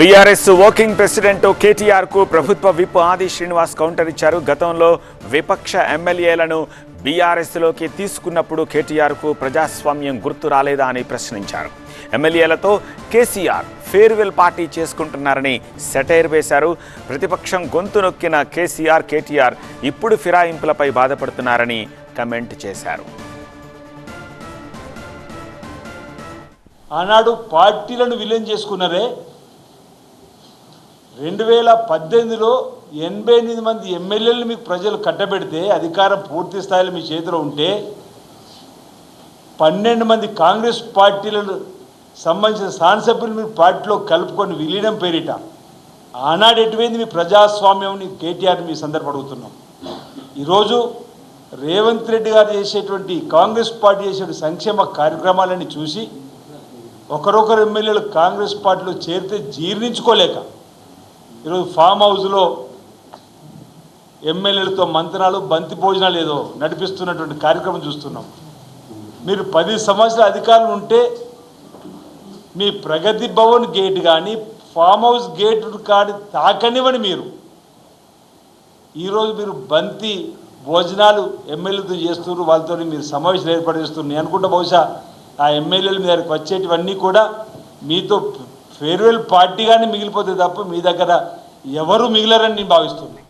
BRS working president కేటీఆర్కు ప్రభుత్వ whip ఆది Srinivas counter ఇచ్చారు. గతంలో విపక్ష ఎమ్మెల్యేలను బీఆర్ఎస్లోకి తీసుకున్నప్పుడు కేటీఆర్కు ప్రజాస్వామ్యం గుర్తు రాలేదా అని ప్రశ్నించారు. ఎమ్మెల్యేలతో కేసీఆర్ ఫేర్వెల్ పార్టీ చేసుకుంటున్నారని సెటైర్ వేశారు. ప్రతిపక్షం గొంతు నొక్కిన కేసీఆర్ కేటీఆర్ ఇప్పుడు ఫిరాయింపులపై బాధపడుతున్నారని కమెంట్ చేశారు. ఆనాడు పార్టీలను విలీనం చేసుకున్నారే రెండు వేల పద్దెనిమిదిలో ఎనభై ఎనిమిది మంది ఎమ్మెల్యేలు మీకు ప్రజలు కట్టబెడితే అధికారం పూర్తి స్థాయిలో మీ చేతిలో ఉంటే పన్నెండు మంది కాంగ్రెస్ పార్టీలను సంబంధించిన శాసనసభ్యులు మీరు పార్టీలో కలుపుకొని విలీనం పేరిట. ఆనాడు ఎటువైంది మీ ప్రజాస్వామ్యం కేటీఆర్ మీ సందర్భం అడుగుతున్నాం. ఈరోజు రేవంత్ రెడ్డి గారు చేసేటువంటి కాంగ్రెస్ పార్టీ చేసే సంక్షేమ కార్యక్రమాలని చూసి ఒకరొకరు ఎమ్మెల్యేలు కాంగ్రెస్ పార్టీలో చేరితే జీర్ణించుకోలేక ఈరోజు ఫామ్ హౌస్లో ఎమ్మెల్యేలతో మంత్రాలు బంతి భోజనాలు ఏదో నడిపిస్తున్నటువంటి కార్యక్రమం చూస్తున్నాం. మీరు పది సంవత్సరాల అధికారులు ఉంటే మీ ప్రగతి భవన్ గేట్ కానీ ఫామ్ హౌస్ గేట్ కానీ తాకనివ్వని మీరు. ఈరోజు మీరు బంతి భోజనాలు ఎమ్మెల్యేలతో చేస్తున్నారు వాళ్ళతో మీరు సమావేశాలు ఏర్పాటు చేస్తున్నారు. నేను అనుకుంటా బహుశా ఆ ఎమ్మెల్యేల మీ దగ్గరికి వచ్చేటివన్నీ కూడా మీతో ఫేర్వెల్ పార్టీగానే మిగిలిపోతే తప్ప మీ దగ్గర ఎవరు మిగిలరని నేను భావిస్తున్నాను